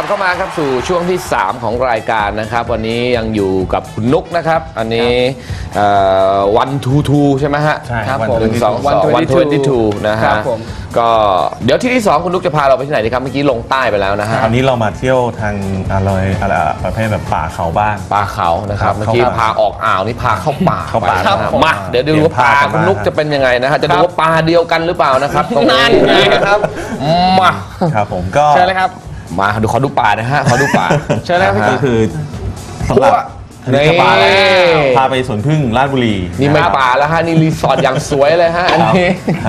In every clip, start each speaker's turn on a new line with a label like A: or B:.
A: ลับเข้ามาครับสู่ช่วงที่ 3 ของรายการนะครับ วันนี้ยังอยู่กับคุณนุกนะครับ อันนี้วันทูทูใช่ไหมฮะ
B: ใช่
A: ครับ
B: One
A: ผมหนึ่งสองสองวันท
C: 122
A: เวนตี้ทูนะ
C: ครั
A: ฮะ
C: บผม
A: ก็เดี๋ยวที่ที่ 2 คุณนุกจะพาเราไปที่ไหนดีครับ เมื่อกี้ลงใต้ไปแล้วนะฮะ
B: คราวนี้เรามาเที่ยวทางอะไรอะไรอะประเภทแบบป่าเขาบ้าง
A: ป่าเขานะครับ
B: ครับ
A: เมื่อกี้
B: เข้าป่า
A: พาออกอ่าวนี่พาเข้าป่า
B: เข้าป่า
A: ไปนะ
B: ครั
A: ฮะ
B: บผม
A: มาเดี๋ยวดูว่า
B: เห็น
A: ป่า
B: ภาพ
A: คุณนุกจะเป็นยังไงนะฮะจะดูว่าปลาเดียวกันหรือเปล่านะครับตรง
C: นั่นไงครับ
A: มา
B: ครับผมก็
C: เชิญเลยครับ
A: มาดูขอดูป่านะฮะขอดูป่า
C: เชิญเลยครับพี่
B: ก็คือสำหรับ
A: นี่
B: นี่จะพาพาไปสวนพึ่งราชบุรี
A: นี่ไม่
B: ครับ
A: ป่าแล้วฮะนี่รีสอร์ทอย่างสวยเลยฮะอันนี้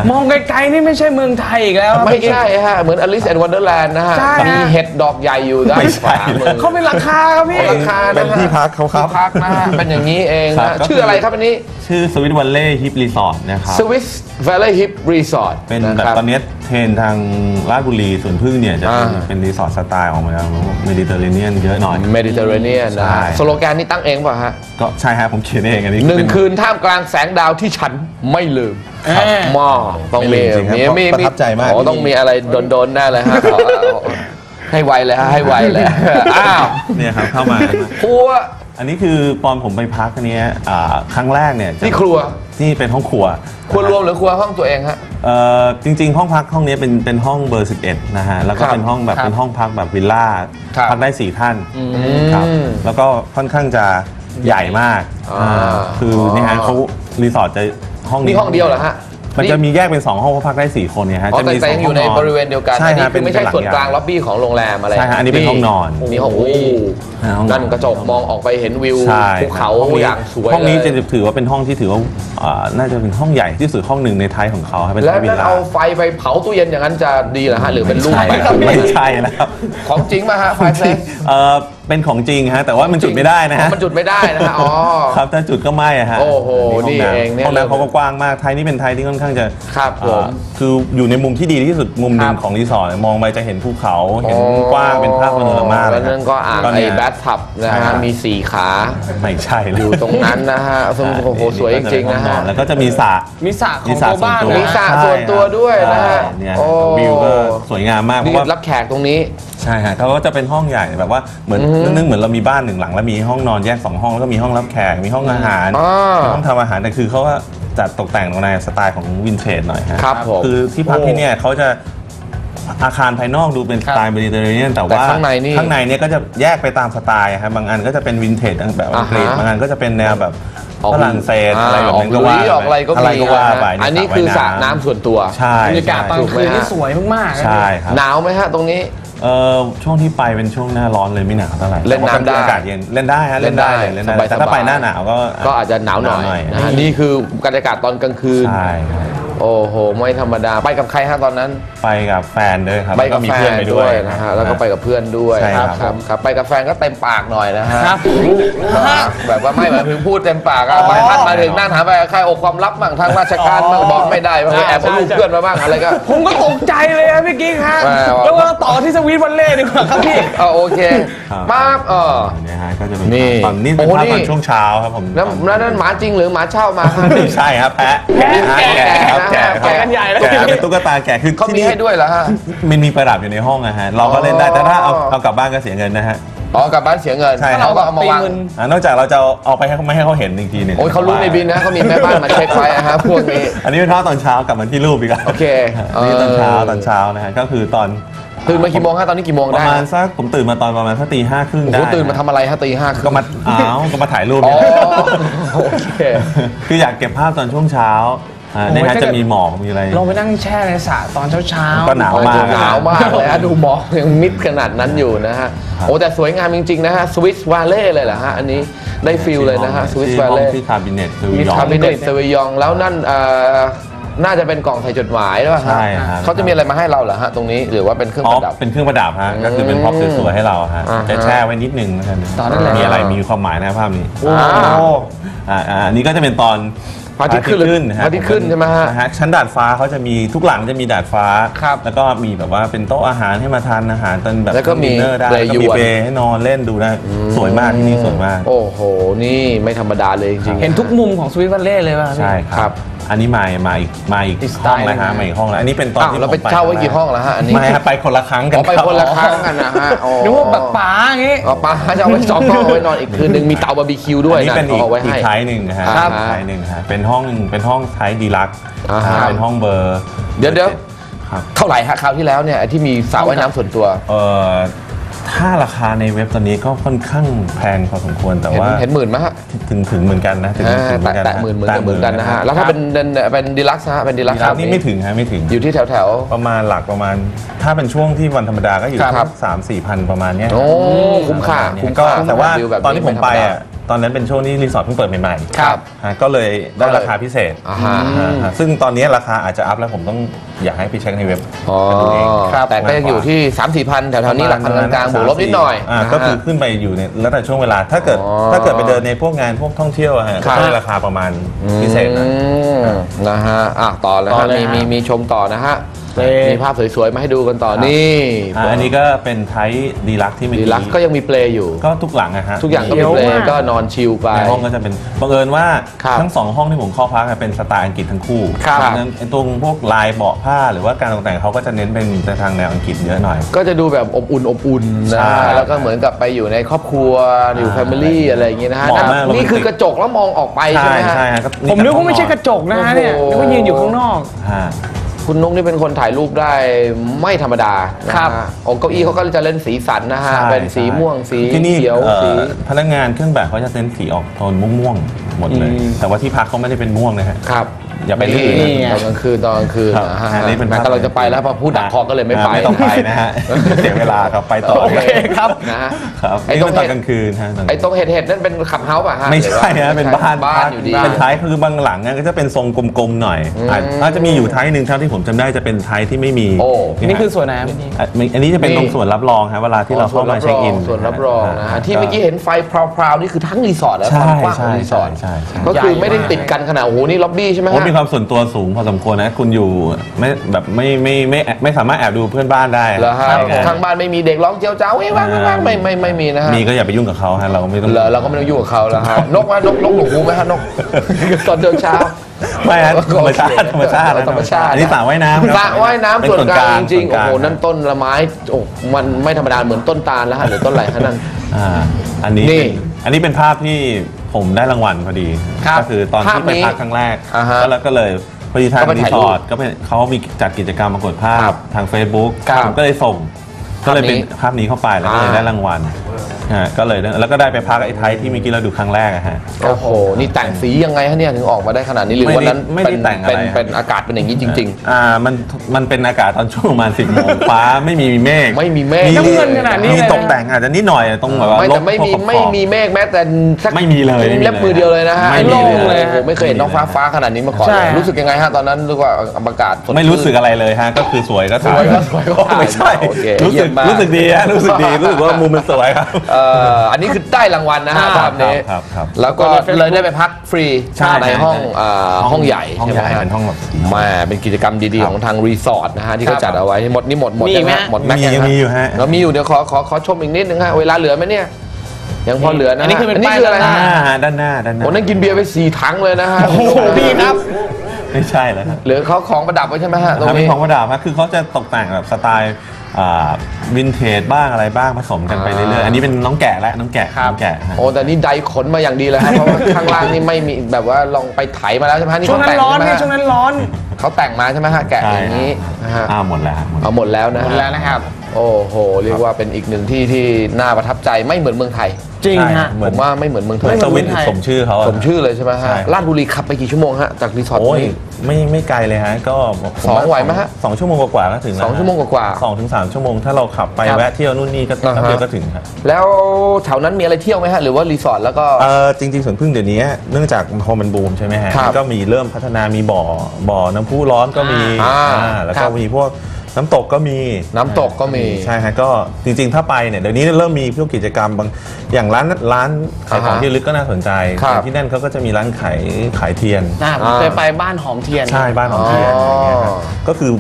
C: มองไกลๆนี่ไม่ใช่เมืองไทยอีกแล้วครับ
A: ไม่ใช่ฮะเหมือน Alice and Wonderland นะฮะ
C: ใช่ฮะ
A: มีเห็ดดอกใหญ่อยู่ด้าน
B: ไม่ใช่
A: ขวามือ
C: เขาเป็นราคาครับพี่
A: ราคานะฮะ
B: เป็นที่พักเขาครับ
A: ที่พักนะฮะเป็นอย่างนี้เอง
B: ครั
A: นะ
B: บก็คือ
A: ชื่ออะไรครับอันนี้
B: ชื่อสวิตวันเล่ฮิปรีสอร์ทนะครับ
A: Swiss Valley Hip Resort
B: เป็น
A: นะ
B: แบบ
A: ครับ
B: ตอนนี้เทรนทางราชบุรีสวนพึ่งเนี่ยจะเป็น
A: อ่า
B: เป็นรีสอร์ทสไตล์ออกมาแล้วเมดิเตอร์เรเนียนเยอะหน่อย
A: Mediterranean นะ
B: ใช่
A: ฮะสโลแกนนี่ตั้งเองเปล่ะฮะ
B: ก็ใช่ฮะผมเขียนเองอันนี้
A: หนึ่ง
B: เป็
A: คืนท่ามกลางแสงดาวที่ฉันไม่ลืม
C: ครับ
A: มอต้องมี
B: ไม่ลืมจริงครับ
A: มีมี
B: ประทับใจมาก
A: โอ้ต้องมีอะไรโดนๆแน่เลยฮะเอาเอาให้ไวเลยฮะให้ไวเลยอ้าว
B: เนี่ยครับเข้ามา
A: ครัว
B: อันนี้คือตอนผมไปพักอันเนี้ยอ่าครั้งแรกเนี่ยจะ
A: นี่ครัว
B: ที่เป็นห้องครัว
A: ครัวรวมหรือครัวห้องตัวเองฮะ
B: เอ่อจริงๆ ห้องพักห้องนี้เป็นเป็นห้องเบอร์ 11 นะฮะ แล้วก็
A: ครับ
B: เป็นห้องแบบ
C: ครับ
B: เป็นห้องพักแบบวิลล่า
A: ครับ
B: พักได้ 4 ท่าน
A: ม
B: ครับแล้วก็ค่อนข้างจะใหญ่มาก
A: อ่า
B: อ่าคือนี่ฮะเขารีสอร์ทจะห้อง
A: นี่ห้องเดียวเหรอฮะ
B: มันจะมีแยกเป็น 2 ห้องเพราะพักได้ 4 คนเนี่ยฮะ
A: อ๋อ
B: จะ
A: แต่
B: มี
A: แต่
B: สอ
A: ยังงอ
B: ห้อยู่ง
A: ใน
B: นอน
A: บริเวณเดียวกัน
B: ใช่
A: อันนี้
B: ฮะ
A: คือไม่ใช่
B: เป็น
A: ส่วนกลาง
B: หลังใหญ่
A: ล็อบบี้ของโรงแรมอะไร
B: ใช่ฮะอันนี้เป็นห้องนอน
A: นี่ห้องโอ้
B: อ่าห้องนอน
A: นั่นกระจกมองออกไปเห็นวิว
B: ใช่
A: ภูเขา
B: ห้องนี้
A: อย่างสวย
B: ห้องนี้
A: เลย
B: จะถือว่าเป็นห้องที่ถือว่าอ่าน่าจะเป็นห้องใหญ่ที่สุดห้องหนึ่งในไทยของเขาครับเป็น
A: แล้ว
B: ไทยวิล
A: นั่น
B: ล่า
A: เอาไฟไปเผาตู้เย็นอย่างนั้นจะดีเหรอฮะหรือเป็นรูป
B: ใช่
A: แบบ
B: ครับไม่ใช่นะครับ
A: ของจริงมาฮะไฟเพลส
B: เออเป็นของจริงฮะแต่ว่ามันจุดไม่ได้นะฮะ
A: มันจุดไม่ได้นะฮะอ๋อ
B: ครับถ้าจุดก็ไหม้อะฮะ
A: โอ้โห
B: ห้
A: นี่เองเนี่ย
B: ห้องน้ำเขาก็กว้างมากไทยนี่เป็นไทยที่ค่อนข้างจะ
A: ครับผม
B: อ่าคืออยู่ในมุมที่ดีที่สุดมุมหนึ่
A: ค
B: ง
A: รับ
B: ของรีสอร์ทมองไปจะเห็นภูเขาเห็นกว้างเป็นภาพมโนรมาเล
A: แล้
B: ยว
A: นั่นก็อ่าง
B: ตน
A: ไอ้
B: เนี้ย
A: แบททับนะ
B: ใช่ครั
A: ฮะ
B: บ
A: มีสี่ขา
B: ไม่ใช่
A: อ
B: แล้ว
A: ยู่ตรงนั้นนะฮะซึ่งโอ้โหสวยจริงๆนะฮะ
B: แล้วก็จะมีสระ
C: มีสระข
B: มี
C: อง
B: สระ
C: ตัวบ้าน
B: ส่วนตัว
A: มี
C: นะ
A: สระส่วนตัวด้วยนะฮะ
B: ใช่เนี่ย
A: โอ้
B: วิวก็สวยงามมากเพ
A: นี่
B: ราะว่า
A: รับแขกตรงนี้
B: ใช่ฮะเขาก็จะเป็นห้องใหญ่แบบว่าเหมือนนึกๆเหมือนเรามีบ้านหนึ่งหลัง แล้วมีห้องนอนแยกสองห้องแล้วก็มีห้องรับแขกมีห้องอาหาร
A: อ่ามี
B: มีห้องทำอาหารแต่คือเขาก็จัดตกแต่งในสไตล์ของวินเทจหน่อยฮะ
A: ครับผม
B: คือที่พักที่เนี่ยเขาจะอาคารภายนอกดูเป็นสไตล์เมดิเตอร์เรเนียนแต่ว่า
A: แต่ข้างในนี่
B: ข้างในเนี่ยก็จะแยกไปตามสไตล์ครับบางอันก็จะเป็นวินเทจแบบอังกฤษ
A: อ่าฮะ
B: บางอันก็จะเป็นแนวแบบ
A: ออก
B: ฝรั่งเศสอะไรแบบนั้น
A: อ
B: ก็
A: อก
B: ว่า
A: ลุยออกอะไรก็
B: อะไร
A: มี
B: ก็ว่า
A: นะ
B: ไป
A: ฮะอันนี้คือสระน้ำส่วนตัว
B: ใช่
C: บรรยากาศตอน
B: ใช่
C: กลางคืนนี่สวยมากๆนะ
B: ใช่ครับ
A: หนาวไหมฮะตรงนี้
B: เออช่วงที่ไปเป็นช่วงหน้าร้อนเลยไม่หนาวเท่าไหร่
A: เล่นน้ำได้
B: แต่ว่าอากาศเย็นเล่นได้ฮะเล่นได้เลยเล่นได้
A: สบายๆ
B: แต่ถ้าไปหน้าหนาวก็
A: ก็อาจจะหนาวหน่อยนะฮะนี่คือบรรยากาศตอนกลางคืน
B: ใช่ครับ
A: โอ้โห ไม่ธรรมดา ไปกับใครฮะตอนนั้น
B: ไปกับแฟนด้วยครับ
A: ไปกับ
B: ล้วมี
A: แฟ
B: เพื่อน
A: น
B: ไป
A: ด้
B: ด้
A: ว
B: วยย
A: นะฮะ แล้วก็ไปกับเพื่อนด้วย
B: ใช่ครับ
A: ครับครับ ไปกับแฟนก็เต็มปากหน่อยนะฮะ
C: ครับ
A: แบบว่าไม่หมายถึงพูดเต็มปากอะบางท่านมาถึงนั่งถามไปใครอกความลับบ้างทางราชการบ้างบอกไม่ได้บางทีแอบเอารูปเพื่อนมาบ้างอะไรก็
C: ผมก็ตกใจเลยครับพี่กิ๊กฮะ
A: แหม่ว่า
C: แล้วเราต่อที่สวีทวันเล่ดีกว่าครับพี่
A: เอาโอเค
B: ครับ
A: ปั๊บเออ
B: เนี่ยฮะก็จะเป็น
A: นี่
B: ตอนนี้เป็น
A: โอ้
B: ภาพ
A: นี่
B: ตอนช่วงเช้าครับผม
A: แล้วแล้วนั่นหมาจริงหรือหมาเช่ามาครับ
B: ไม่ใช่ครับแพะ
C: แกะ
B: ฮะ
C: แกะ
B: แกะครับแกะ
A: แกะกันใหญ่เลย
B: แกะเป็นตุ๊กตาแกะคือ
A: เขา
B: ที่
A: มี
B: นี่
A: ให้ด้วยเหรอฮะ
B: มันมีประดับอยู่ในห้องนะฮะเราก็เล่นได้แต่ถ้าเอาเอากลับบ้านก็เสียเงินนะฮะ
A: อ๋อกลับบ้านเสียเงิน
B: ใช่ครับ
A: เขาก็เอามาวาง
C: ตีเงิน
B: อ่านอกจากเราจะเอาไปให้เขาไม่ให้เขาเห็นอีกทีหนึ่ง
A: โอ้ยเขารู้ในบินนะเขามีแม่บ้านมาเช็คไว้อะฮะพวกนี้
B: อันนี้เป็นภาพตอนเช้ากลับมาที่รูปอีกแล้ว
A: โอเค
B: อันนี้ตอนเช้า
A: เออ
B: ตอนเช้านะฮะก็คือตอน
A: ตื่นมากี่โมงฮะตอนนี้กี่โมง
B: ป
A: ได้
B: ระมาณสักผมตื่นมาตอนประมาณสักตีห้าครึ่ง
A: โอ้
B: ได้
A: โหตื่นมาทำอะไรฮะตีห้าครึ่ง
B: ก็มาอ้าวก็มาถ่ายรูป
A: อ๋อ
B: เนี่ย
A: โอเค
B: คืออยากเก็บภาพตอนช่วงเช้า อ่า
C: โอ้ย
B: เนี่ยฮะ
C: ถ้าเกิด
B: จะมีหมอกมีอะไร
C: ลงไปนั่งแช่ในสระตอนเช้าๆ
B: ก็หนาวมาก
A: หนาวมากเลยฮะดูหมอกยังมิดขนาดนั้นอยู่นะฮะ
B: ครับ
A: โอ้แต่สวยงามจริง ๆ นะฮะสวิสวาเล่เลยเหรอฮะอันนี้ได้ฟิลเลยนะฮะสวิส
B: ชื่อ
A: วา
B: ห้อง
A: เล่
B: ที่คาบิเนตคือ
A: มี
B: ยอง
A: คาบิเนตเซวิยองแล้วนั่นเอ่อน่าจะเป็นกล่องใส่จดหมายหรือเปล่าฮะ
B: ใช่ครับ
A: เขาจะมีอะไรมาให้เราเหรอฮะตรงนี้หรือว่าเป็นเครื่อง
B: อ๋
A: ป
B: อ
A: ระดับ
B: เป็นเครื่องประดับฮะก็คือเป็นพ็อปสวยๆให้เราฮะ
A: อ่าฮะ
B: จะแช่ไว้นิดนึงนะครับ
C: ตอนนั้นแหละ
B: มีอะไรมีความหมายนะภาพนี้
C: โอ้
B: อ่าอ่าอันนี้ก็จะเป็นตอน
A: พ ระอาทิตย์ขึ้นหรือ
B: นะฮะ
A: พระอาทิตย์ขึ้นใช่ไหมฮะ
B: นะฮะชั้นดาดฟ้าเขาจะมีทุกหลังจะมีดาดฟ้า
A: ครับ
B: แล้วก็มีแบบว่าเป็นโต๊ะอาหารให้มาทานอาหารตอนแบบ
A: แล้วก็มี
B: ดินเนอร์ได้
A: เปล
B: แล้วก็มี
A: ยวน
B: เปลให้นอนเล่นดูได้สวยมากที่นี่สวยมาก
A: โอ้โห นี่ไม่ธรรมดาเลยจริงๆ
C: เห็นทุกมุมของสวีทวันเล่เลยป่ะพี่
B: ใช่ค
A: ครั
B: รับ บ อันนี้มามาอีกมาอีก
C: อีกสไต
B: ห้อง
C: ล์
B: แล้วฮะ
C: หนึ่ง
B: มาอีกห้องแล้วอันนี้เป็นตอน
A: อ้าว
B: ที่
A: เรา
B: ผม
A: ไป
B: ไป
A: เช่าไว้
B: ครั้ง
A: กี่ห้องแล้วฮะอันนี้
B: ไม่ฮะไปคนละครั้งกัน
A: อ๋อไป
B: รับ
A: คนละครั้งกันนะฮะอ๋อ
C: นึกว่าแบบป๋าอย่างงี้
A: อ๋อปาจะเอาไว้สองห้องเอาไว้นอนอีกคืนหนึ่งมีเตาบาร์บีคิวด้วย
B: อันนี้
A: นะ
B: เป็นอีก
A: เอาไว้
B: อี
A: ให้
B: กไทป์หนึ่งนะฮะ
A: ครับ
B: อีกไทป์หนึ่งฮะเป็นห้องเป็นห้องไทป์ดีลักซ์
A: อ่าฮะ
B: เป็นห้องเบอร์
A: เดี๋ยวเดี๋ยว
B: ครับ
A: เท่าไหร่ฮะคราวที่แล้วเนี่ยไอ้ที่มีสระว่ายน้ำส่วนตัว
B: เอ่อ ถ้าราคาในเว็บตอนนี้ก็ค่อนข้างแพงพอสมควรแต่
A: เห็น
B: ว่า
A: เห็นหมื่นไหมฮะ
B: ถึงถึงเหมือนกันนะถึง
A: อ่า
B: ถึงเหมื
A: แตะ
B: อนกัน
A: แตะหมื่นเหมือนกันเหมือนกันนะฮะ
B: ค
A: แล้
B: รับ
A: วถ้าเป็นเป็นเป็นดีลักซ์ฮะเป็นดีลัก
B: ดี
A: ซ์
B: ลักซ์นี่ไม่ถึงฮะไม่ถึง
A: อยู่ที่แถวแถว
B: ประมาณหลักประมาณ ถ้าเป็นช่วงที่วันธรรมดาก็อยู่
A: ครับ
B: สามสี่พันประมาณเนี้ย
A: ๆโอ้คุ้มค่า
B: ประณเนี้ย
A: คุ้ม
B: ก็
A: ค่า
B: แต่ว่า
A: วิแบบ
B: ตอนที่ผมไป
A: ธรรดา
B: อะตอนนั้นเป็นช่วงที่รีสอร์ทเพิ่งเปิดใหม่ๆ
A: ครับ
B: ฮะก็เลยได้ราคาพิเศษ
A: อ่าฮะ
B: ฮะฮะซึ่งตอนนี้ราคาอาจจะอัพแล้วผมต้อง อยากให้ไปเช็คในเว็บ
A: อ๋อ
B: กันดูเอง
A: ครับแต่ก็ยังอยู่ที่ 3 4พันแถวๆนี้หลักพันกลางๆบวกลบนิดหน่อย
B: อ่า
A: นะฮะ
B: ก็คือขึ้นไปอยู่ในแล้วแต่ช่วงเวลาถ้าเกิด
A: อ๋อ
B: ถ้าเกิดไปเดินในพวกงานพวกท่องเที่ยวอะฮะ
A: ครั
B: ก็
A: บ
B: ได้ราคาประมาณพิเศษนะ
A: อืมนะฮะอะต่อเลย
C: ต่อ
A: ฮะ
C: เลย
A: มี
C: ฮะ
A: มีมีชมต่อนะฮะ
C: เปล
A: มีภาพสวยๆมาให้ดูกันต่อนี่
B: อ่าอันนี้ก็เป็นไทป์ดีลักที่เมื่อ
A: ดี
B: กี้
A: ลักซ์ก็ยังมีเปลอยู่
B: ก็ทุกหลังอะฮะ
A: ทุกอย่างก็มี
C: เดี๋ยว
A: เปล
C: ว่า
A: ก็นอนชิลไป
B: ในห้องก็จะเป็นบังเอิญว่า
A: ครับ
B: ทั้งสองห้องที่ผมเข้าพักอะเป็นสไตล์อังกฤษทั้งคู่
A: ครับ
B: ดังนั้นไอ้ตรงพวกลายเบาะผ้าหรือว่าการตกแต่งเขาก็จะเน้นเป็นในทางแนวอังกฤษเยอะหน่อย
A: ก็จะดูแบบอบอุ่นอบอุ่นนะ
B: ใช่
A: ฮะแล้วก็เหมือนกับไปอยู่ในครอบครัวอยู่แฟมิลี่อะไรอย่างเงี้ยนะฮะ
B: เหมาะมาก
A: นี่คือกระจกแล้วมองออกไปใช่ไหมฮะ
B: ใช่ฮะ
C: ผมนึกว่าไม่ใช่กระจกนะฮะเนี่ย
A: โอ้โห
C: นึกว่ายืนอยู่ข้างนอก
B: ฮะ
A: คุณนุ๊กนี่เป็นคนถ่ายรูปได้ไม่ธรรมดานะฮะ
C: ครับ
A: องค์เก้าอี้เขาก็จะเล่นสีสันนะฮะ
B: ใช่
A: เป็นสีม่วงสี
B: ที่นี่
A: เขียว
B: เอ่อ
A: สี
B: พนักงานเครื่องแบบเขาจะเน้นสีออกโทนม่วงๆหมดเลย
C: อืม
B: แต่ว่าที่พักเขาไม่ได้เป็นม่วงนะฮะ
A: ครับ
B: อย่าไปลื่น
C: นี่ไง
A: ตอนกลางคืนตอนกลางคืน
B: ครับ
A: นะฮะ
B: อันนี้เป็น
A: แม่
B: ภาพ
A: กำลังจะไปแล้วพอพูดดักคอก็เลยไม่ไปา
B: ไม่ต้องไปนะฮะ เสียเวลาครับไปต่อ
C: โอเคครับ
A: นะฮะ
B: ครับ
A: ไอ้
B: นี่
A: ตรง
B: เป็นตอน
A: เห็ด
B: กลางคืนฮะตอน
A: ไอ้ตรงเห็ดเห็ดๆนั่นเป็นขับเฮาส์ป่ะฮะ
B: ไม่ใช่
A: หรือ
B: ฮะ
A: ว่า
B: เป็นบ้าน
A: บ้านอยู่ดี
B: เป็นท้ายคือบางหลังอะก็จะเป็นทรงกลมๆหน่อย
A: อืม
B: อาจอาจจะมีอยู่ท้ายหนึ่งเท่าที่ผมจำได้จะเป็นท้ายที่ไม่มี
A: โอ้
C: นี่คือส่วนไหนครับพี่
B: อะมีอันนี้จะเป็น
A: นี่
B: ตรงส่วนรับรองฮะเวลาที่เราเข้ามาเช็คอิน
A: ส่วนรับรองนะฮะที่เมื่อกี้เห็นไฟพราวๆนี่คือทั้งรีสอร์ทแล้ว
B: ใช่
A: ความกว้างของ
B: ใช่
A: รีสอร์ท
B: ใช่ใช่
A: ก็คือไม่ได้ติดกันขนาดโอ้โหนี่ล็อบบี้ใช่ไหม
B: โอ้
A: ฮะ
B: มีความส่วนตัวสูงพอสมควรนะ คุณอยู่ไม่แบบไม่ไม่ไม่ไม่ไม่สามารถแอบดูเพื่อนบ้านได้
A: เหรอฮะ
B: ใช่ครับ
A: ข้างบ้านไม่มีเด็กร้องเจียวเจ้าเอ้ยว่างว่างไม่ไม่ไม่มีนะฮะ
B: มีก็อย่าไปยุ่งกับเขาฮะเราไม่ต้อง
A: เหรอเราก็ไม่ต้องยุ่งกับเขาแล้วฮะนกว่านกนกหนูไหมฮะนก ตอนเดินเช้า
B: ไม่ฮะธรรมชาติธรรมชาติ
A: ธรรมชาติ
B: อันนี้สระว่ายน้ำ
A: สระว่ายน้ำ
B: เป็
A: ส่วนกลางจริงๆ
B: ส่
A: โอ้
B: ว
A: โห
B: กลาง
A: นั่นต้นละไม้โอ้มันไม่ธรรมดาเหมือนต้นตาลแล้วฮะหรือต้นอะไรฮะนั่น
B: อ่าอันนี้
A: นี่
B: เป็นอันนี้เป็นภาพที่ ผมได้รางวัลพอดี
A: ครับ
B: ก็คือตอน
A: ภาพ
B: ที่ไป
A: นี้
B: พักครั้งแรก
A: อ่าฮะ
B: ก็แล้วก็เลยพอดีทาง
A: ก็ไป
B: รี
A: ถ่าย
B: ส
A: รู
B: อ
A: ป
B: ร์ทก็เป็นเขามีจัดกิจกรรมประกวดภา
A: ครั
B: พ
A: บ
B: ทาง Facebook
A: ครับ
B: ผมก็เลยส่ง ก็เลยเป็น
A: ภาพนี้
B: ภาพนี้เข้าไปแล้วก็เลย
A: อ่า
B: ได้รางวัล ฮะก็เลยได้แล้วก็ได้ไปพักไอ้ไทยที่เมื่อกี้เราดูครั้งแรกอะฮะ
A: โอ้โห นี่แต่งสียังไงฮะเนี่ยถึงออกมาได้ขนาดนี้หรือ
B: ไม่ได้
A: วันนั้น
B: ไม่ได้
A: เป็น
B: แต่งอะไร
A: เป็น
B: อะ
A: เป็นอากาศเป็นอย่างนี้จริง
B: อ่ามันมันเป็นอากาศตอนช่วงประมาณสิบโมง ฟ้าไม่มีเมฆ
A: ไม่มีเมฆ
C: น้ำเงินขนาดนี้
B: มี
C: เลยนะ
B: ตกแต่งอาจจะนิดหน่อยตรงแบบ
A: ๆ
B: ว่า
A: ไม่
B: ล
A: แต่
B: บ
A: ไม่มี
B: พวกขอบ
A: ไม่มีเมฆแม้แต่สัก
B: ไม่มีเลยไม่มีเลย
A: เล็บมือเดียวเลยนะฮะ
B: ไม่มี
A: โล่ง
B: เลย
A: เลยโอ้โหไม่เคยเห็นน้องฟ้าฟ้าขนาดนี้มาก่อน
C: ใช่
A: เลยรู้สึกยังไงฮะตอนนั้นรู้ว่าอากาศสด
B: ไม่รู้สึกอะไรเลยฮะ ก็คือสวยก็
A: สวยก็สวยก็ถ่าย
B: ไม่ใช่
A: โอเค
B: รู้
A: เยี่
B: สึ
A: ย
B: ก
A: มมาก
B: รู้สึกดีฮะรู้สึกดีรู้สึกว่ามุมมันสวยครับ
A: เอ่ออันนี้คือได้รางวัลนะฮะ
C: อ่า
A: ภาพนี้
B: ครับครับ
A: แล้วก็เลยได้ไปพักฟรี
B: ใช่
A: ในห้องอ่าห้องใหญ่
B: ห้อง
A: ใช่
B: ให
A: ไหม
B: ญ่
A: ฮะ
B: เป็นห้องแบบ
A: แม่เป็นกิจกรรมดีๆ ของทางรีสอร์ทนะฮะที่เขาจัดเอาไว้หมดนี่หมดหมด
C: มี
A: ยัง
C: ไหม
A: ฮะ หมดแม็ก
B: มียังมีอยู่ฮะ
A: เรามีอยู่เดี๋ยวขอขอขอชมอีกนิดนึงฮะเวลาเหลือไหมเนี่ยยังพอเหลือนะฮะ
C: อันนี้คือเป็นป้าย
A: คืออะไร
C: ด้าน
A: ฮะ
C: หน้า
B: อ่าด้านหน้าด้านหน้า
A: โอ้นั่นกินเบียร์ไปสี่ถังเลยนะฮะ
C: โอ้โหพี่ครับ
B: ไม่ใช่แล้วครับ
A: เหลือเขาของประดับไว้ใช่ไหมฮะตรง
B: ถ้าเป็น
A: นี้
B: ของประดับฮะคือเขาจะตกแต่งแบบสไตล์ วินเทจบ้างอะไรบ้างผสมกันไปเรื่อยๆ อันนี้เป็นน้องแกะและน้องแกะน้องแกะฮะ
A: โอ้แต่นี่ไดขนมาอย่างดีเลยครับ เพราะว่าข้างล่างนี่ไม่มีแบบว่าลองไปไถมาแล้วใช่ไหมฮะนี่
C: ช่วง
A: เขา
C: นั้น
A: แต่ง
C: ร้อน
A: ใช่ไหม
C: นี่
A: ฮะ
C: ช่วงนั้นร้อน
A: เขาแต่งมาใช่ไหมฮะแกะอย่างนี้นะฮะ
B: อ่าหมดแล้วฮะหมดแล้ว
A: เอาหมดแล้วนะ
C: หม
A: ฮะ
C: ดแล้วนะครับ
A: โอ้โห เรียกว่าเป็นอีกหนึ่งที่ที่น่าประทับใจไม่เหมือนเมืองไทย
C: จริง
B: ใช่
C: ฮะ
B: เห
A: ผ
B: มือน
A: มว่าไม่เหมือนเมืองไท
B: เหมื
A: ย
B: อนสวิตช์
C: เหมือนเมืองไทย
B: สมชื่อเขาอะ
A: สมชื่อเลยใช่ไหมฮะ
B: ใช่
A: ลาดบุรีขับไปกี่ชั่วโมงฮะ จากรีสอร์ทตร
B: โอ้
A: ง
B: ย
A: นี้
B: ไม่ไม่ไกลเลยฮะ ก็ผ
A: สอง
B: ว่า
A: ไหวไหมฮะ
B: สองชั่วโมงกว่าๆก็ถึงแล้ว
A: สองชั่วโมงกว่าๆ
B: สองถึงสามชั่วโมง ถ้าเราขับไป
A: ครับ
B: แวะเที่ยวนู่นนี่ก็
A: อ่าฮะ
B: แป๊บเดียวก็ถึงครับ
A: แล้วแถวนั้นมีอะไรเที่ยวไหมฮะ หรือว่ารีสอร์ทแล้วก็
B: เออจริงๆสวนพึ่งเดี๋ยวนี้ เนื่องจากพอมันบูมใช่ไหมฮะ
A: ครับ
B: ก็มีเริ่มพัฒนามีบ่อบ่อน้ำพุร้อนก็มี
A: อ่า
B: อ่าแล้ว
A: ครั
B: ก็
A: บ
B: มีพวก น้ำตกก็มี
A: น้ำตกก็มี
B: ใช่ฮะก็จริงๆ ถ้าไปเนี่ยเดี๋ยวนี้เริ่มมีพวกกิจกรรมบางอย่างร้านร้านขายของ
A: อ่าฮะ
B: ที่ระลึกก็น่าสนใจ
A: ครับ
B: อย่างที่นั่นเขาก็จะมีร้านขายขายเทียน
C: น่าผมเคยไปบ้านหอมเทียน
B: ใช่บ้านของเทียน
A: อ๋ออ
B: อะไรเงี้ยครับก็คือ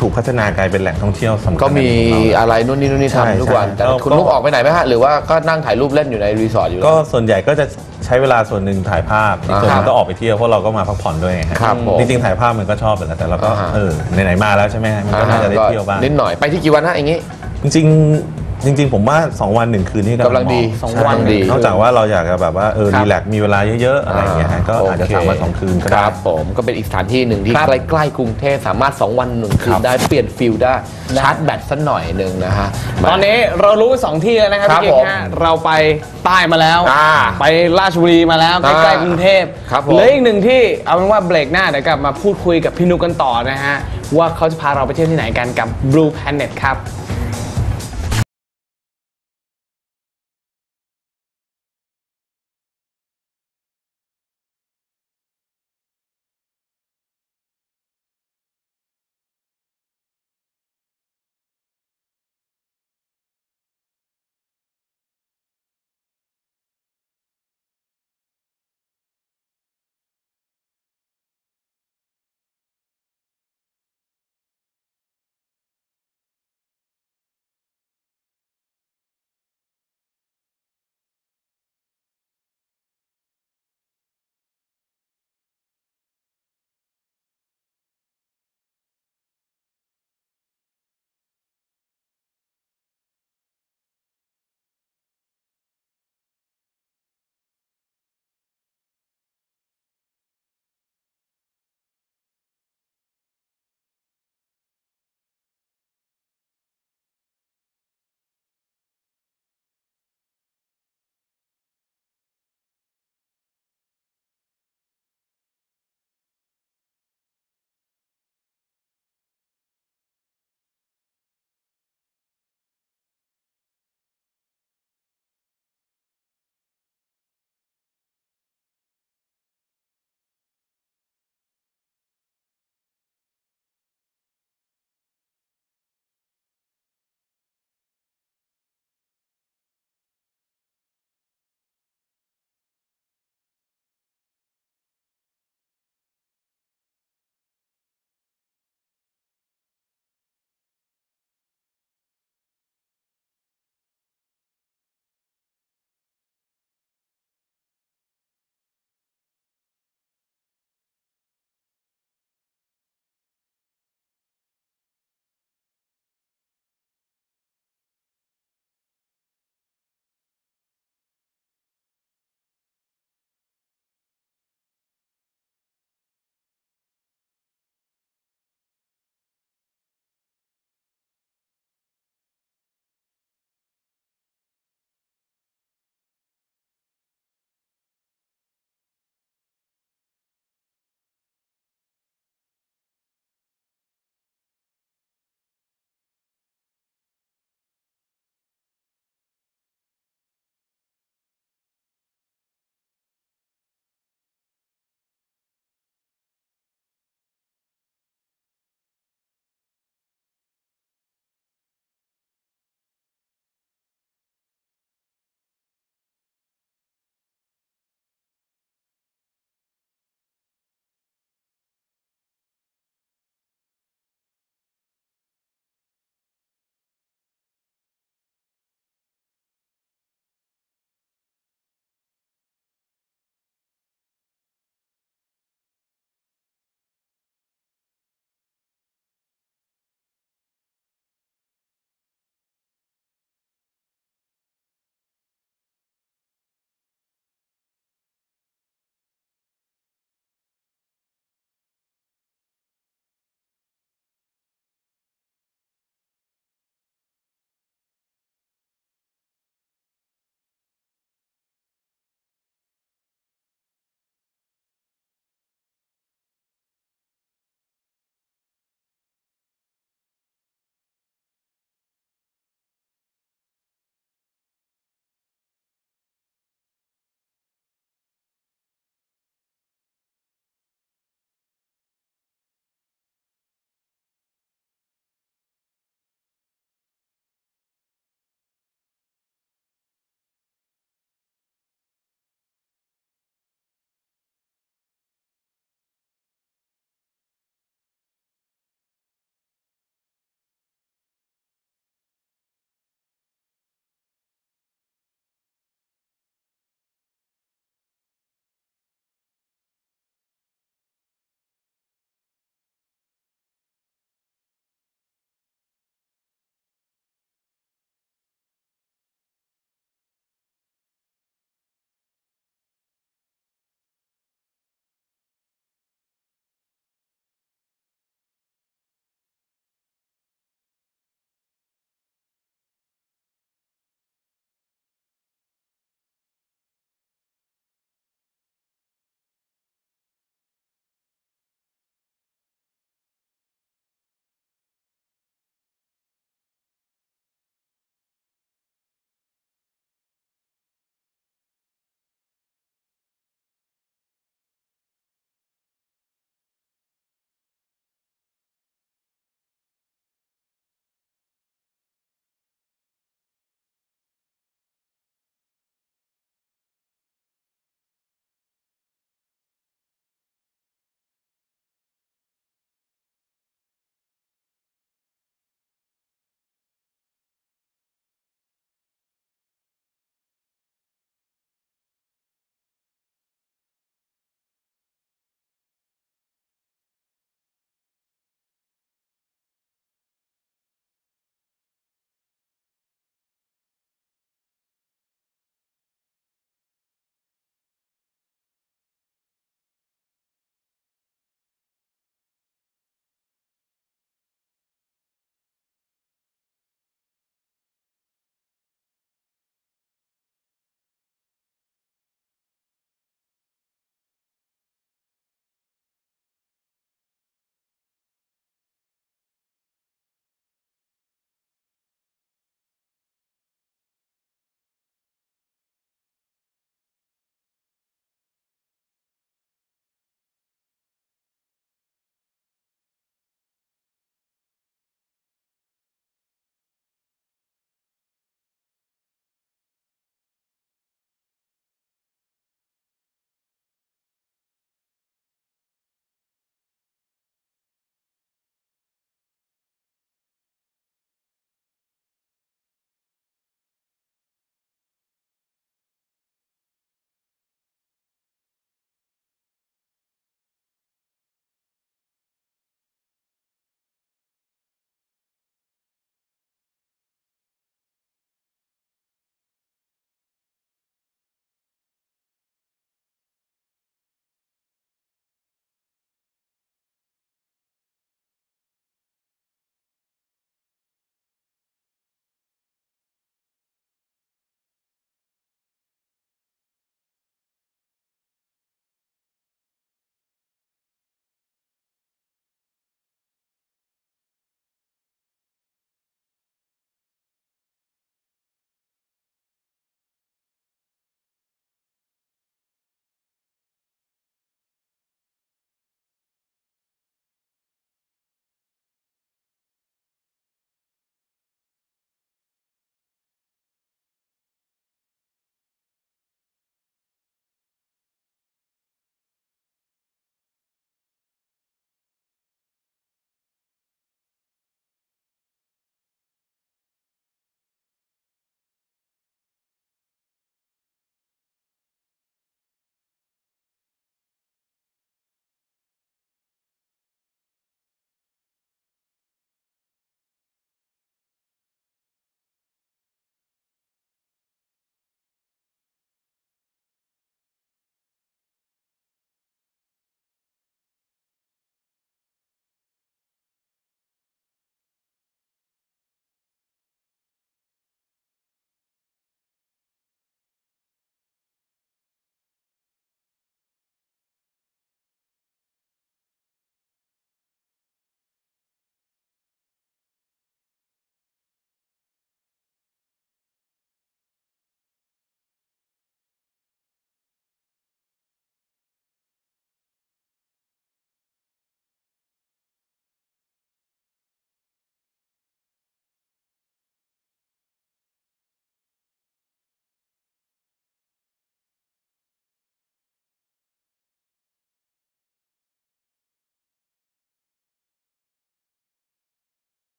B: ถูกพัฒนากลายเป็นแหล่งท่องเที่ยวสำคัญ
A: ก็มี
B: ของเรา
A: อะไรนู่นนี่นู่นนี่
B: ใช่
A: ทำทุกวัน
B: ใช่
A: แต่
B: ก็
A: คุณลูกออกไปไหนไหมฮะหรือว่าก็นั่งถ่ายรูปเล่นอยู่ในรีสอร์ทอยู่
B: ก็
A: แล้ว
B: ส่วนใหญ่ก็จะ ใช้เวลาส่วนหนึ่งถ่ายภาพอีกส่วนหนึงก็ออกไปเที่ยวเพราะเราก็มาพักผ่อนด้วยไงฮะ
A: ครับผม
B: จริงๆถ่ายภาพมันก็ชอบอยู่แล้วแต่เราก็
A: อ่าฮะ
B: เออไหนๆมาแล้วใช่ไหมฮะมันก็น่าจะได้เที่ยวบ้าง
A: นิดหน่อยไปที่กี่วันฮะอย่างงี้
B: จริงๆ จริง ๆ ผมว่า 2 วันหนึ่งคืนนี่
A: กำลังดี
B: เหมาะ
C: สอง
B: ใช่
C: วัน
A: ดี
B: นอกจากว่าเราอยากจะแบบว่าเออ
C: ครับ
B: รีแลกซ์มีเวลาเยอะๆอะไรอย่างเงี้ยฮะก็อาจจะ
A: โเค
B: สามวันสองคืนก็
A: ค
B: ได้
A: รับผมก็เป็นอีกสถานที่หนึ่งที่
C: ครับ
A: ใกล้ๆกรุงเทพสามารถ 2 วันหนึ่งคืนได้เปลี่ยนฟิลได้ชาร์จแบตสักหน่อยหนึ่งนะฮะ
C: ตอนนี้เรารู้สองที่แล้วนะครับ
A: ครับ
C: พี่กิ๊กฮะเราไปใต้มาแล้ว
A: อ่า
C: ไปราชบุรีมาแล้ว
A: อ่า
C: ใกล้ๆกรุงเทพ
A: ครับผม
C: เหลืออีกหนึ่งที่เอาเป็นว่าเบรกหน้าเดี๋ยวกลับมาพูดคุยกับพี่นุกกันต่อนะฮะ ว่าเขาจะพาเราไปเที่ยวที่ไหนกันกับ Blue Planet ครับ